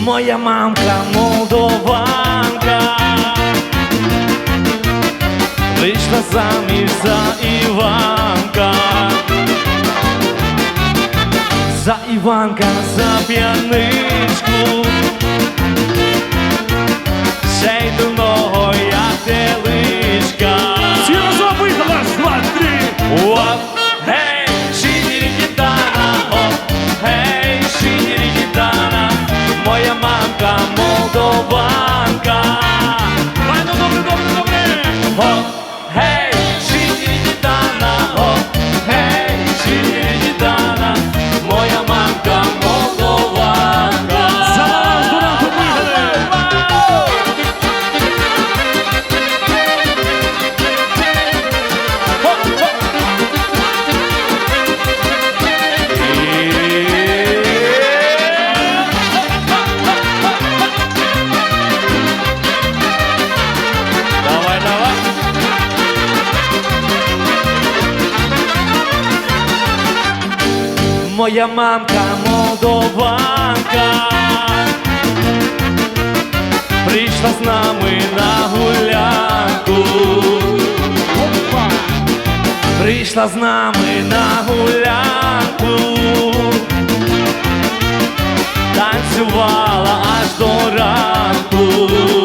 Моя мамка молдованка. Вийшла заміж за Іванка. За Іванка за п'яничку. Ще моя мамка молдованка. Файно, добре, добре, добре! Моя мамка молдованка Прийшла з нами на гулянку. Прийшла з нами на гулянку. Танцювала аж до ранку